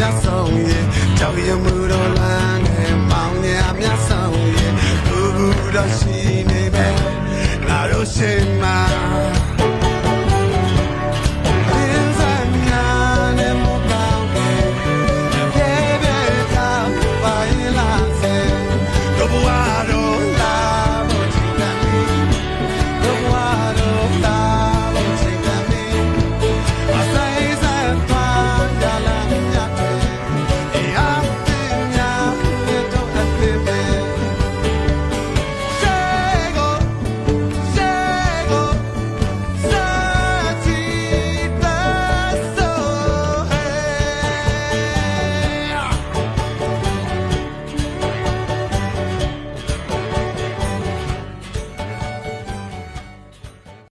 မြတ်ဆောင်ရဲ့ကြောက်ရမှုတော်လမ်းနဲ့ပေါင်းရမြတ်ဆောင်ရဲ့ဘူးဘူးတော်ရှိနေပဲငါတို့ရှင်မှာ